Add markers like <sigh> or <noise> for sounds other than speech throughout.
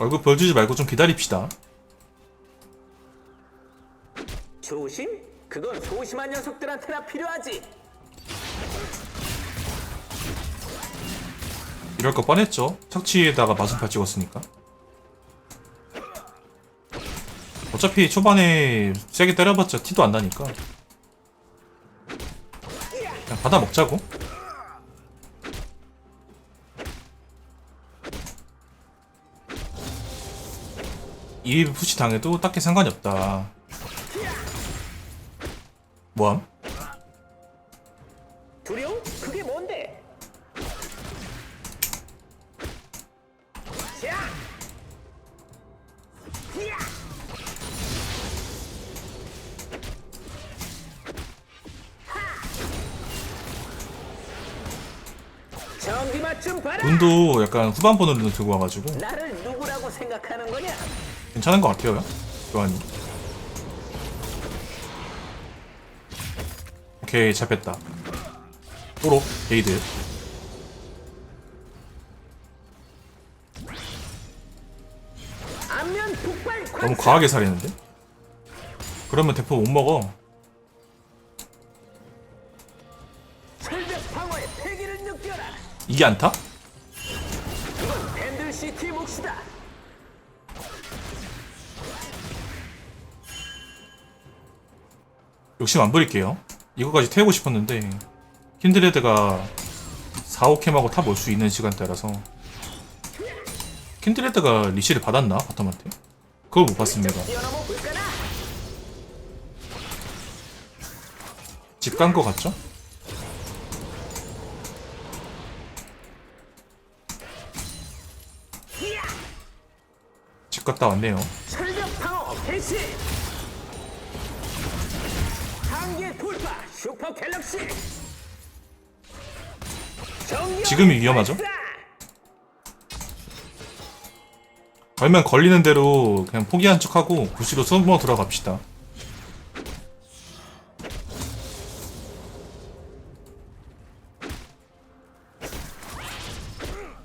얼굴 보여주지 말고 좀 기다립시다. 조심? 그건 소심한 녀석들한테나 필요하지. 이럴 거 뻔했죠. 착취에다가 마순팔 찍었으니까. 어차피 초반에 세게 때려봤자 티도 안 나니까. 그냥 받아 먹자고. 이 푸시 당해도 딱히 상관이 없다. 뭐함? 두려움? 그게 뭔데? 야! 야! 봐라! 운도 약간 후반번으로 들고 와가지고 나를 누구라고 생각하는 거냐? 괜찮은 것 같아요. 교환이. 오케이 잘 뺐다. 뽀록 게이드. 너무! 과하게 살했는데? 그러면 대포 못 먹어. 이게 안 타? 욕심 안 부릴게요. 이거까지 태우고 싶었는데 킨드레드가 4, 5캠하고 탑 올 수 있는 시간대라서 킨드레드가 리시를 받았나? 바텀한테? 그걸 못 봤습니다. 집 간 거 같죠? 집 갔다 왔네요. 지금이 위험하죠? 걸면 걸리는 대로 그냥 포기한 척하고 구시로 숨어 들어갑시다.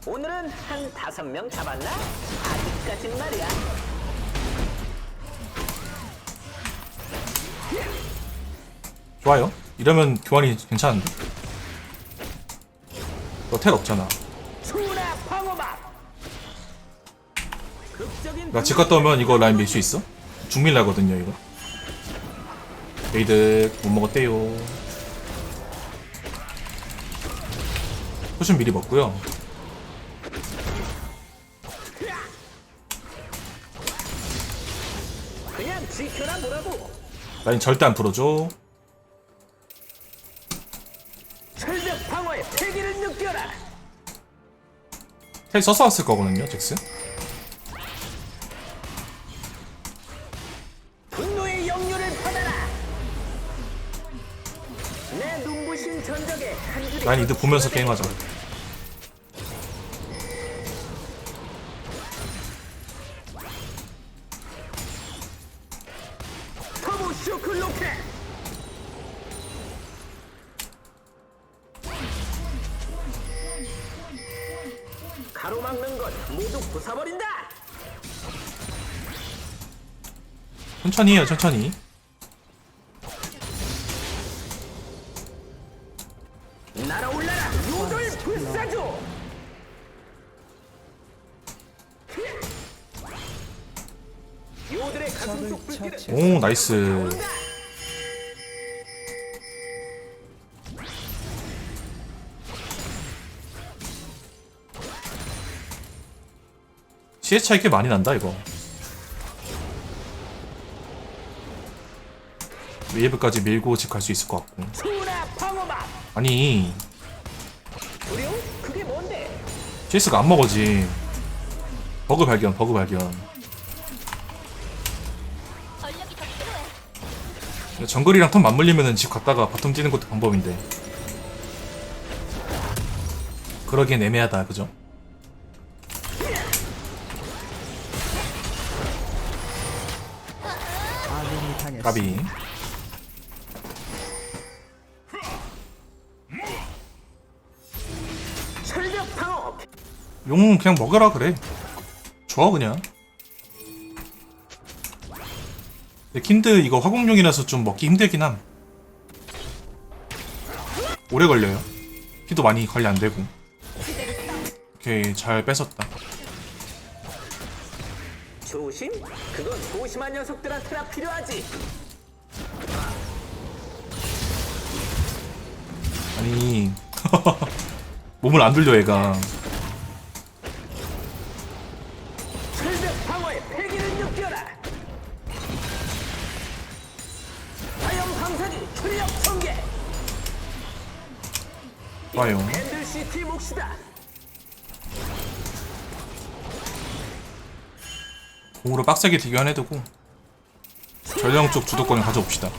오늘은 한 다섯 명 잡았나? 아직까진 말이야. 좋아요. 이러면 교환이 괜찮은데? 너 텔 없잖아. 수나 방어막! 극적인 나집 갔다 오면 이거 라인 밀 수 있어? 중밀 나거든요 이거. 메이드 못 먹었대요. 포션 미리 먹고요. 라인 절대 안 풀어줘. 텔 써서 왔을 거거든요 잭스. 분노의 영유를 받아라! 내 눈부신 전적에 한 줄이 라인 이드 보면서 게임하자. 터보 쇼크 로켓! 것 모두 부숴버린다! 천천히 해요 천천히. 날아올라라 요돌 불사조! 요들의 가슴 속 불길은 오 나이스. CS 차이 꽤 많이 난다 이거. 웨이브까지 밀고 집 갈 수 있을 것 같고. 아니? CS가 안 먹어지. 버그 발견, 버그 발견. 정글이랑 턴 맞물리면은 집 갔다가 바텀 뛰는 것도 방법인데. 그러기엔 애매하다, 그죠? 까비. 철벽 방어! 용 그냥 먹여라 그래. 좋아 그냥 킨드 이거 화공룡이라서 좀 먹기 힘들긴 함 오래 걸려요 피도 많이 관리 안 되고 오케이 잘 뺏었다 조심? 그건 조심한 녀석들한테나 필요하지. 아니 <laughs> 몸을 안 돌려 얘가 공으로 빡세게 대교환해두고 전령 쪽 주도권을 가져옵시다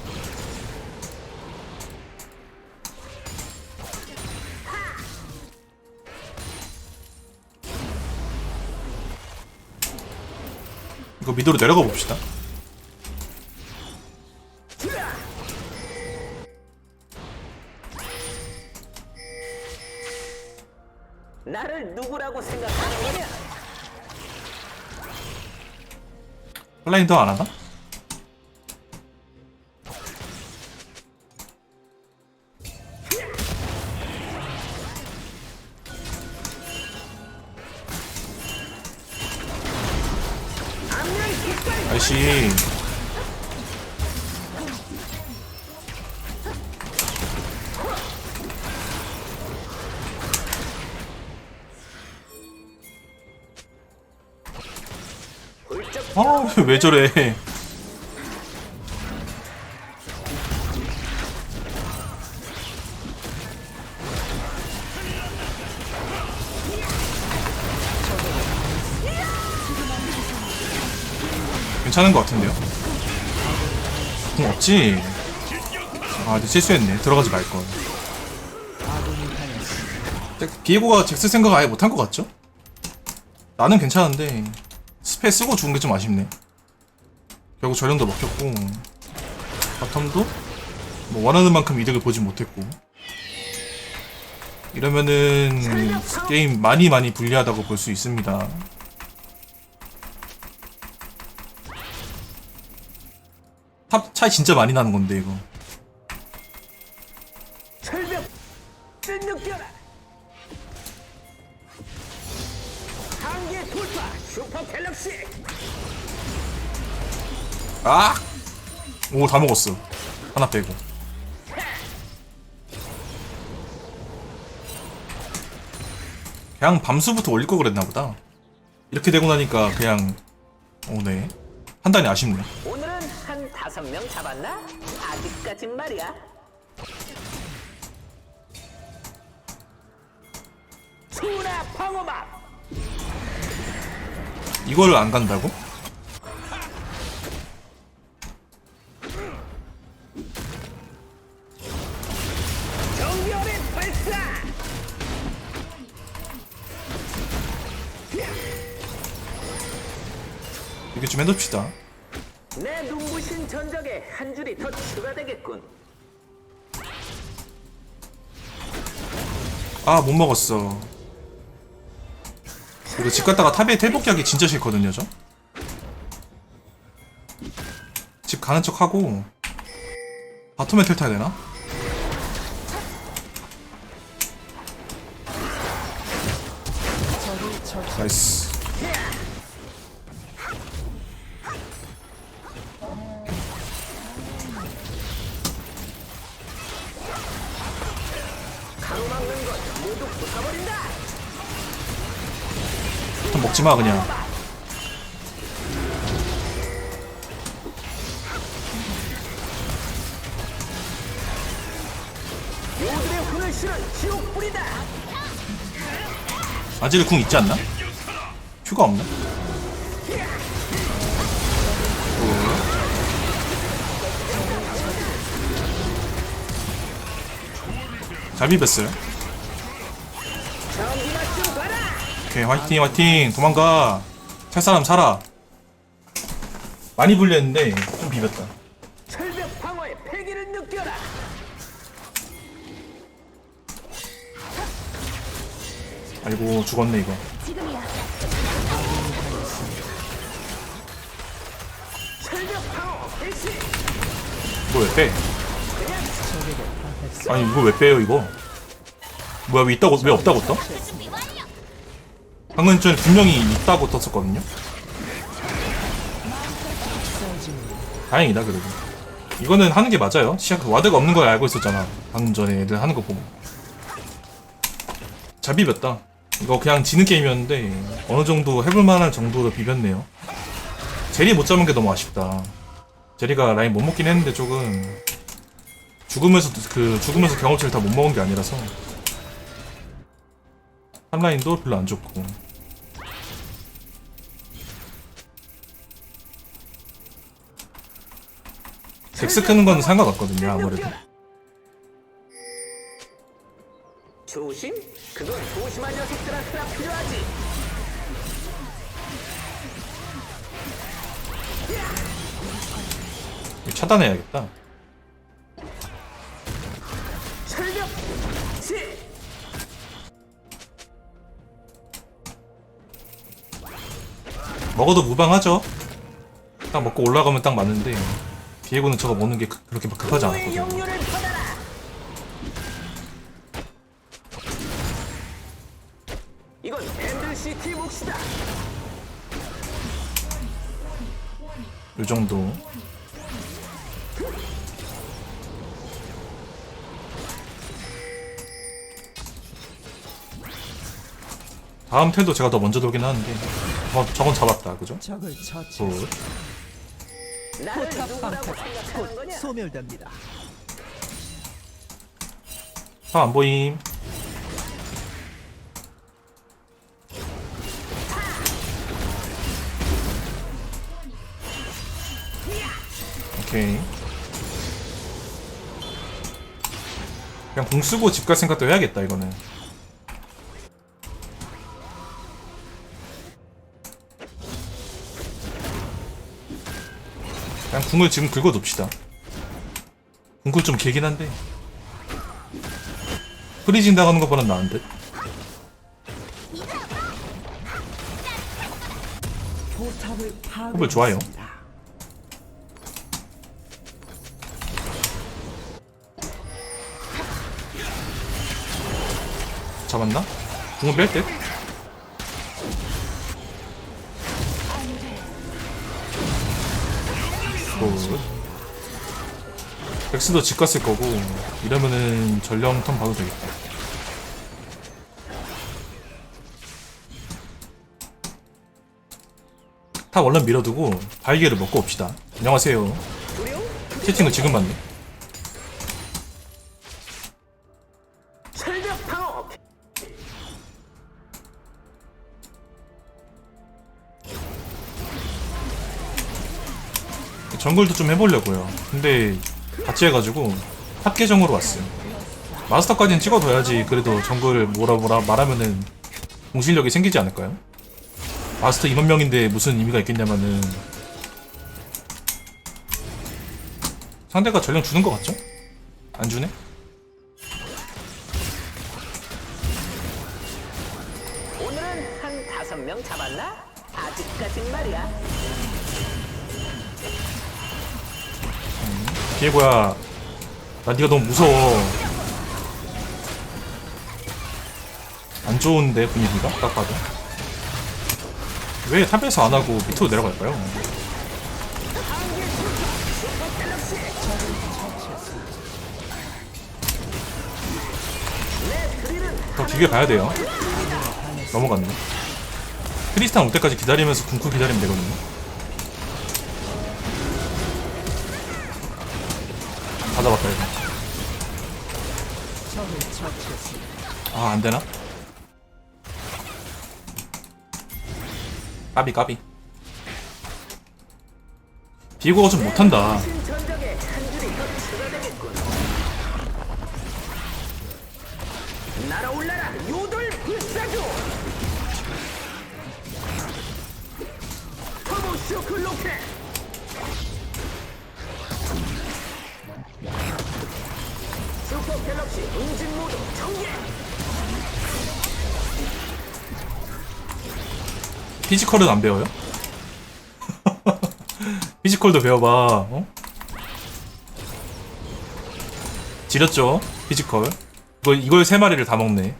이거 미드로 내려가 봅시다 나를 누구라고 생각하는 거냐? 플라인 더 안 하나? 왜 저래 괜찮은 것 같은데요? 공 없지? 아 근데 실수했네 들어가지 말걸 비에고가 잭스 생각 아예 못한 것 같죠? 나는 괜찮은데 스페 쓰고 죽은 게 좀 아쉽네 결국 전령도 먹혔고. 바텀도 뭐 원하는 만큼 이득을 보지 못했고. 이러면은 게임 많이 많이 불리하다고 볼 수 있습니다. 탑 차이 진짜 많이 나는 건데 이거 아! 오 다 먹었어 하나 빼고 그냥 밤수부터 올릴 거 그랬나 보다 이렇게 되고 나니까 그냥 오네 판단이 아쉽네 오늘은 한 다섯 명 잡았나? 아직까진 말이야. 수나 방어막. 이걸 안 간다고? 이게 좀 해둡시다 내 눈부신 전적에 한 줄이 더 추가되겠군. 아 못 먹었어 이거 집 갔다가 탑에 텔복하기 진짜 싫거든요 저? 집 가는 척 하고 바텀에 텔 타야 되나? 나이스 마 그냥. 아지르 궁 있지 않나? 큐가 없나? 잘 비볐어요. 오케이 화이팅 화이팅. 도망가. 살 사람 살아. 많이 불렸는데 좀 비볐다. 철벽 방어의 패기를 느껴라. 아이고 죽었네 이거. 이거 왜 빼? 아니 이거 왜 빼요 이거? 뭐야 왜 있다고 왜 없다고 떠? 방금 전에 분명히 있다고 떴었거든요. 다행이다 그래도. 이거는 하는 게 맞아요. 시작 그 와드가 없는 걸 알고 있었잖아. 방금 전에 애들 하는 거 보고. 잘 비볐다. 이거 그냥 지는 게임이었는데 어느 정도 해볼 만한 정도로 비볐네요. 제리 못 잡은 게 너무 아쉽다. 제리가 라인 못 먹긴 했는데 조금 죽으면서 그 죽으면서 경험치를 다 못 먹은 게 아니라서 탑라인도 별로 안 좋고 덱스 크는 건 상관없거든요 아무래도 조심? 그건 조심한 녀석들한테나 필요하지. 이거 차단해야겠다 철벽! 먹어도 무방하죠 딱 먹고 올라가면 딱 맞는데 비에고는 저거 먹는 게 그- 그렇게 막 급하지 않았거든요! 이건 밴들시티 몫이다. 이 정도 다음 텔도 제가 더 먼저 돌긴 하는데 어, 저건 잡았다 그죠? 굿 나를 포탑 누구라고 방패가 생각하는 곧 거냐? 소멸됩니다. 아, 안 보임. 오케이. 그냥 공 쓰고 집 갈 생각도 해야겠다, 이거는. 그냥 궁을 지금 긁어 둡시다. 궁굴 좀 길긴 한데. 프리징 당하는 것보다 나은 듯? 포탑을 호불 좋아요. 잡았나? 궁은 뺄 듯? 굿. 백스도 집 갔을 거고 이러면은 전령 턴 봐도 되겠다. 탑 얼른 밀어두고 발기를 먹고 옵시다. 안녕하세요. 채팅을 지금 봤네 정글도 좀 해보려고요. 근데 같이 해가지고 탑 계정으로 왔어요. 마스터까지는 찍어둬야지 그래도 정글을 뭐라 뭐라 말하면은 공실력이 생기지 않을까요? 마스터 2만 명인데 무슨 의미가 있겠냐면은 상대가 전령 주는 것 같죠? 안 주네? 오늘은 한 다섯 명 잡았나? 아직까진 말이야. 비에고야. 나 니가 너무 무서워. 안 좋은데 분위기가? 딱 봐도. 왜 탑에서 안 하고 밑으로 내려갈까요? 더 길게 가야 돼요. 넘어갔네. 크리스탄 올 때까지 기다리면서 궁쿨 기다리면 되거든요 잡았다 이거. 아 안되나? 까비 까비 비고가 좀 못한다. 날아올라라! 갤럭시 응진 모드 전개! 피지컬은 안 배워요? <laughs> 피지컬도 배워봐 어? 지렸죠 피지컬 이걸, 이걸 세 마리를 다 먹네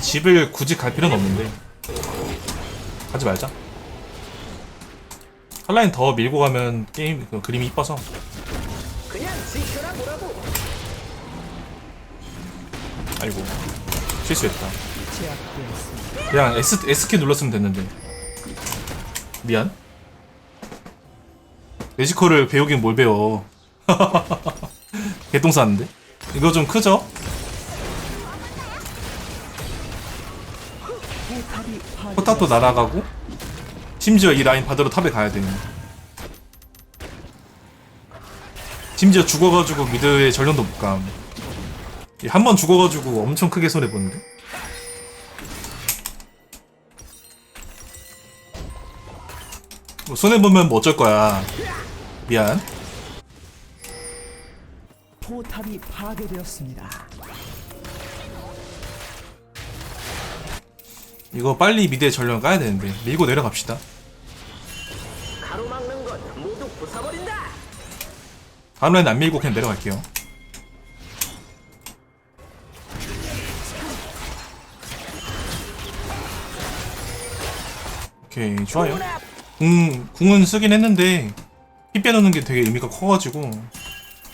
집을 굳이 갈 필요는 없는데 가지 말자 한라인 더 밀고 가면 게임 그 그림이 이뻐서 아이고. 실수했다. 그냥 S, S키 눌렀으면 됐는데. 미안. 뮤지컬을 배우긴 뭘 배워. <laughs> 개똥 쌌는데? 이거 좀 크죠? 포탑도 날아가고 심지어 이 라인 받으러 탑에 가야 되는 심지어 죽어가지고 미드에 전령도 못감 한 번 죽어가지고 엄청 크게 손해 보는데? 뭐 손해 보면 뭐 어쩔 거야. 미안. 포탑이 파괴되었습니다. 이거 빨리 미드에 전령 까야 되는데. 밀고 내려갑시다. 가로막는 건 모두 부숴버린다. 다음 라인 안 밀고 그냥 내려갈게요 오케이 좋아요 궁, 궁은 쓰긴 했는데 피 빼놓는 게 되게 의미가 커가지고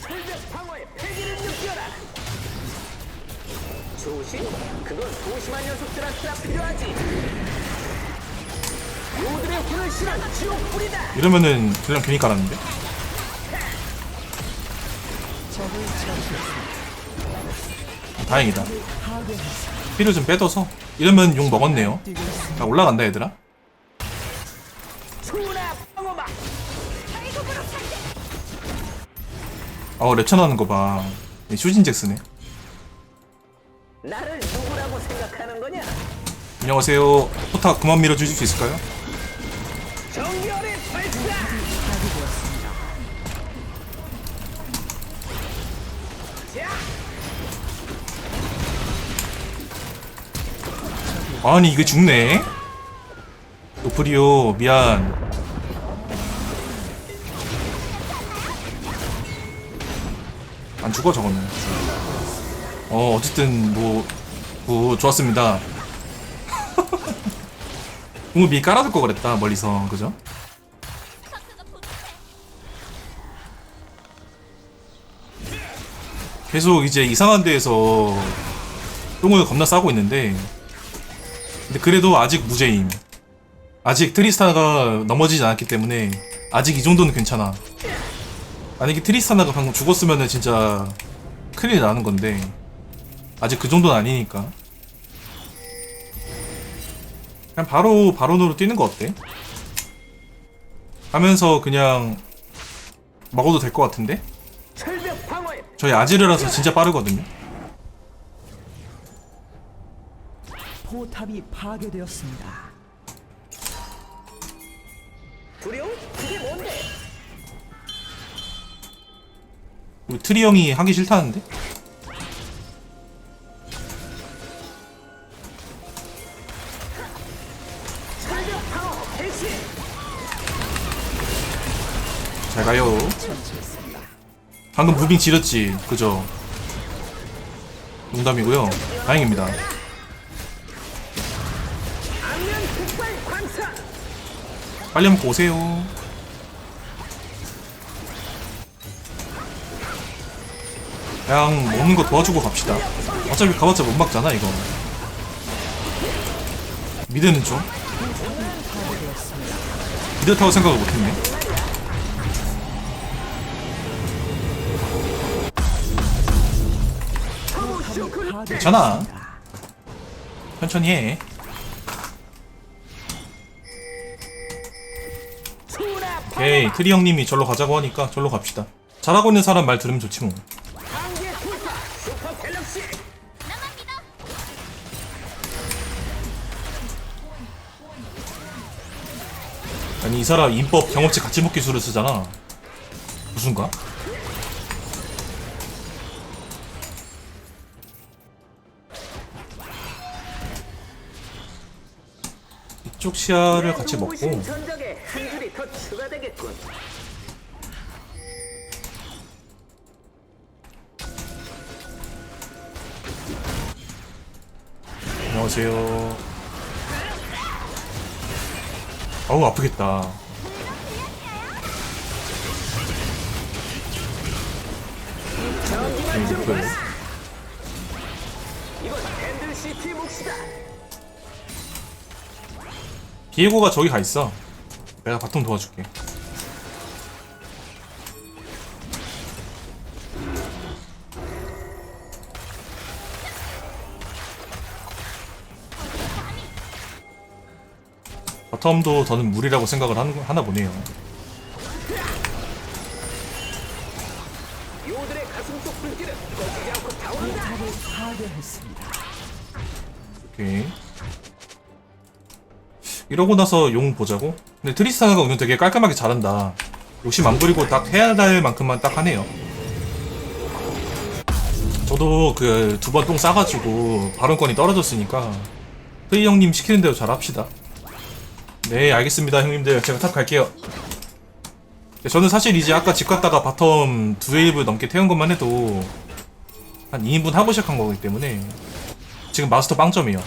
철벽 방어의 패기를 느껴라. 조심. 그건 소심한 녀석들한테나 필요하지. 요들의 혼을 실한 지옥 불이다. 이러면은 그냥 괜히 깔았는데. 다행이다. 피를 좀 빼둬서 이러면 욕 먹었네요. 자 올라간다 얘들아 어 랩쳐나는 거봐 슈진 잭스네 나를 누구라고 생각하는 거냐? 안녕하세요 포탑 그만 밀어주실 수 있을까요? 정렬의 발사. 아니 이게 죽네 노프리오 미안 안 죽어 저거는. 어 어쨌든 뭐, <laughs> 뭐 좋았습니다. 미리 깔아둘 거 그랬다 멀리서. 그죠? 계속 이제 이상한 데에서 똥을 겁나 싸고 있는데 근데 그래도 아직 무죄임. 아직 트리스타나가 넘어지지 않았기 때문에 아직 이 정도는 괜찮아 만약에 트리스타나가 방금 죽었으면은 진짜 큰일 나는 건데 아직 그 정도는 아니니까 그냥 바로 바론으로 뛰는 거 어때? 하면서 그냥 먹어도 될 것 같은데? 저희 아지르라서 진짜 빠르거든요. 포탑이 파괴되었습니다. 두려움? 그게 뭔데? 우리 트리 형이 하기 싫다는데? 잘 가요. 방금 무빙 지렸지, 그죠? 농담이고요. 다행입니다. 빨리 먹고 오세요. 그냥 먹는 거 도와주고 갑시다. 어차피 가봤자 못 막잖아, 이거. 미드는 좀? 미드 타고 생각을 못했네. 괜찮아. 천천히 해. 오케이 트리 형님이 절로 가자고 하니까 절로 갑시다 잘하고 있는 사람 말 들으면 좋지 뭐 아니 이 사람 인법 경험치 같이 먹기 술을 쓰잖아. 무슨가? 이쪽 시야를 같이 먹고. 안녕하세요. 어우 아프겠다. 비에고가 저기 가 있어. 내가 바통 도와줄게. 바텀도 저는 무리라고 생각을 하는, 하나 보네요. 오케이. 이러고 나서 용 보자고? 근데 트리스타나가 오늘 되게 깔끔하게 잘한다. 욕심 안 부리고 딱 해야 할 만큼만 딱 하네요. 저도 그 두 번 똥 싸가지고 발언권이 떨어졌으니까 트이 형님 시키는 대로 잘 합시다. 네, 알겠습니다, 형님들. 제가 탑 갈게요. 네, 저는 사실 이제 아까 집 갔다가 바텀 두 웨이브 넘게 태운 것만 해도 한 2인분 하고 시작한 거기 때문에 지금 마스터 빵점이에요.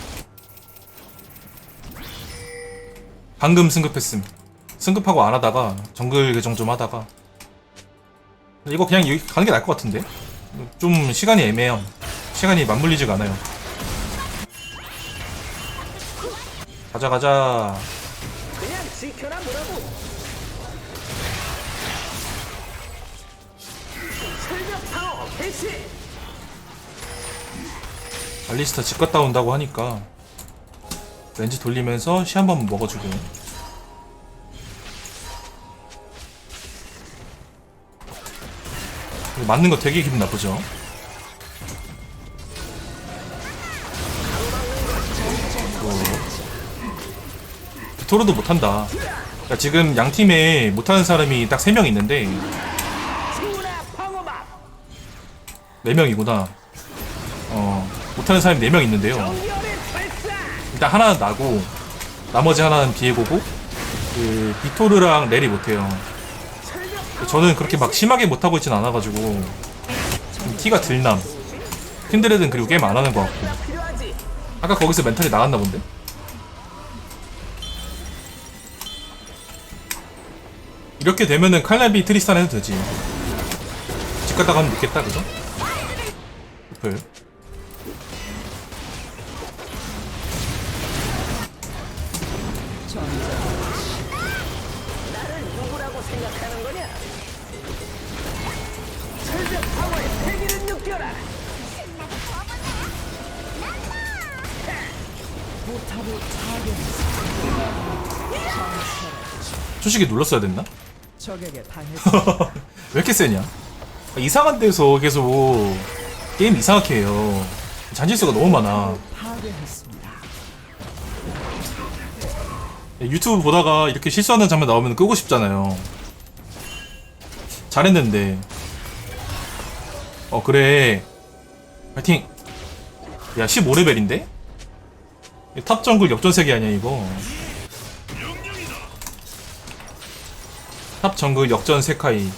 방금 승급했음. 승급하고 안 하다가 정글 개정 좀 하다가 이거 그냥 여기 가는 게 나을 것 같은데 좀 시간이 애매해요. 시간이 맞물리지가 않아요. 가자 가자. 알리스타 집 갔다 온다고 하니까 렌즈 돌리면서 시 한번 먹어주고 맞는 거 되게 기분 나쁘죠? 어. 토로도 못한다 야, 지금 양 팀에 못하는 사람이 딱 3명 있는데 4명이구나 어 못하는 사람이 4명 있는데요. 일단 하나는 나고 나머지 하나는 비에고고 그 비토르랑 렐이 못해요. 저는 그렇게 막 심하게 못하고 있진 않아가지고 좀 티가 들남. 킨드레드는 그리고 게임 안 하는 것 같고. 아까 거기서 멘탈이 나갔나 본데? 이렇게 되면은 칼날비 트리스탄 해도 되지. 집 갔다 가면 늦겠다, 그죠? 별. 나를 누구라고 생각하는 거냐? 철벽 방어의 세기를 느껴라. 포탑을 파괴했습니다. 초식이 눌렀어야 됐나? 적에게. <laughs> 왜 이렇게 세냐? 이상한 데서 계속 게임 이상하게 해요. 잔질수가 너무 많아. 파괴했습니다. 유튜브 보다가 이렇게 실수하는 장면 나오면 끄고 싶잖아요. 잘했는데. 어, 그래. 파이팅! 야, 15레벨인데? 탑 정글 역전세계 아니야, 이거. 탑 정글 역전 세카이.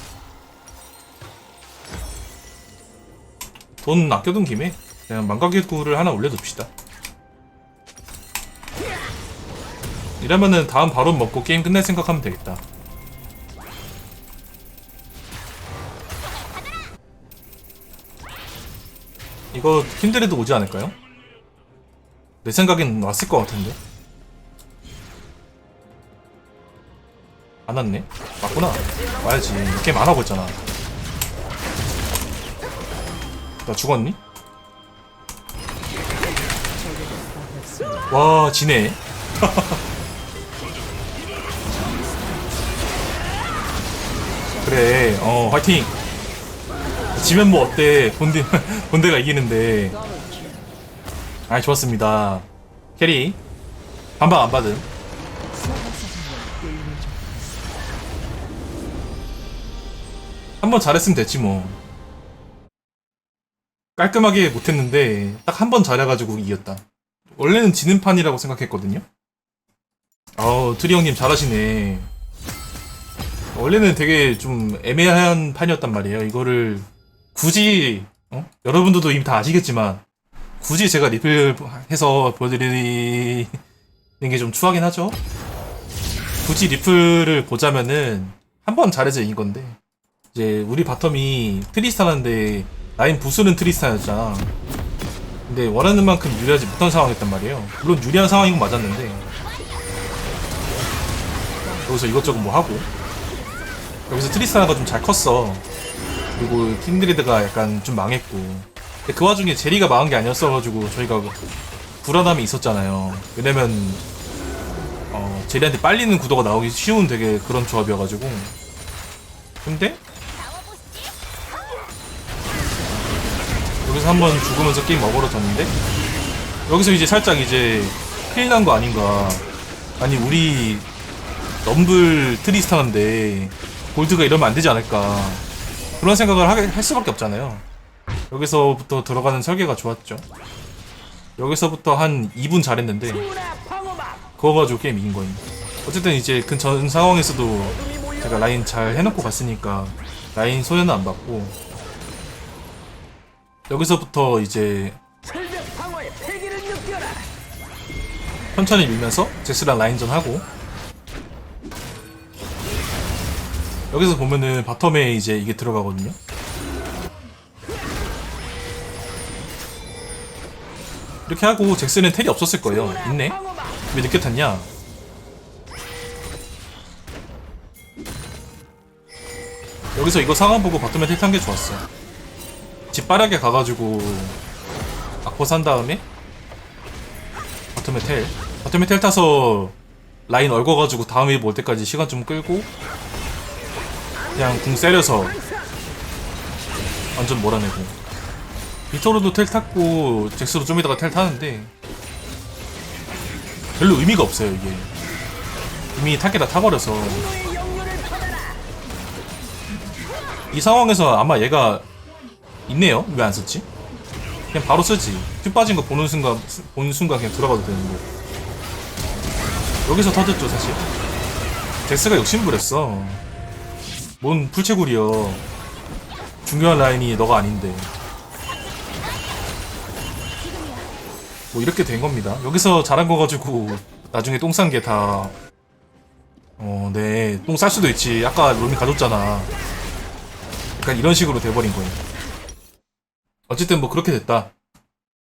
돈 아껴둔 김에 그냥 망가기구를 하나 올려둡시다. 이러면은 다음 바로 먹고 게임 끝낼 생각하면 되겠다. 이거 킨드레드 오지 않을까요? 내 생각엔 왔을 것 같은데. 안 왔네? 맞구나. 와야지. 게임 안 하고 있잖아. 나 죽었니? 와, 지네. <laughs> 그래, 어, 화이팅! 지면 뭐 어때? 본대, <laughs> 본대가 이기는데. 아, 좋았습니다. 캐리. 반박 안 받음. 한 번 잘했으면 됐지 뭐. 깔끔하게 못했는데, 딱 한 번 잘해가지고 이겼다. 원래는 지는 판이라고 생각했거든요? 어우, 트리 형님 잘하시네. 원래는 되게 좀 애매한 판이었단 말이에요. 이거를 굳이 어? 여러분들도 이미 다 아시겠지만 굳이 제가 리플 해서 보여드리는 게 좀 추하긴 하죠. 굳이 리플을 보자면은 한 번 잘해서 이긴 건데 이제 우리 바텀이 트리스타는데 라인 부수는 트리스타였잖아. 근데 원하는 만큼 유리하지 못한 상황이었단 말이에요. 물론 유리한 상황인 건 맞았는데 여기서 이것저것 뭐 하고 여기서 트리스타가 좀 잘 컸어. 그리고 킹드리드가 약간 좀 망했고 근데 그 와중에 제리가 망한 게 아니었어가지고 저희가 불안함이 있었잖아요. 왜냐면 어, 제리한테 빨리는 구도가 나오기 쉬운 되게 그런 조합이어가지고 근데 여기서 한 번 죽으면서 게임 어그러졌는데? 여기서 이제 살짝 이제 큰일 난 거 아닌가. 아니 우리 럼블 트리스타인데 골드가 이러면 안 되지 않을까. 그런 생각을 하게 할 수밖에 없잖아요. 여기서부터 들어가는 설계가 좋았죠. 여기서부터 한 2분 잘했는데 그거 가지고 게임 이긴 거임 어쨌든 이제 그 전 상황에서도 제가 라인 잘 해놓고 갔으니까 라인 소연은 안 받고 여기서부터 이제 천천히 밀면서 제스랑 라인전 하고 여기서 보면은 바텀에 이제 이게 들어가거든요. 이렇게 하고 잭스는 텔이 없었을 거예요. 있네. 왜 늦게 탔냐? 여기서 이거 상황 보고 바텀에 텔탄 게 좋았어. 집 빠르게 가가지고 악보 산 다음에 바텀에 텔. 바텀에 텔 타서 라인 얼궈가지고 다음 웨이브 올 때까지 시간 좀 끌고 그냥 궁 세려서 완전 몰아내고. 비토르도 텔 탔고 잭스도 좀 이따가 텔 타는데 별로 의미가 없어요 이게. 이미 탈게다 타버려서. 이 상황에서 아마 얘가 있네요 왜 안 썼지? 그냥 바로 쓰지 큐 빠진 거 보는 순간 보는 순간 그냥 들어가도 되는 거 여기서 터졌죠 사실 잭스가 욕심부렸어 뭔 풀채굴이여 중요한 라인이 너가 아닌데 뭐 이렇게 된 겁니다 여기서 잘한 거 가지고 나중에 똥 싼 게 다 어, 네. 똥 쌀 수도 있지. 아까 롬이 가졌잖아. 약간 이런 식으로 돼버린 거예요. 어쨌든 뭐 그렇게 됐다.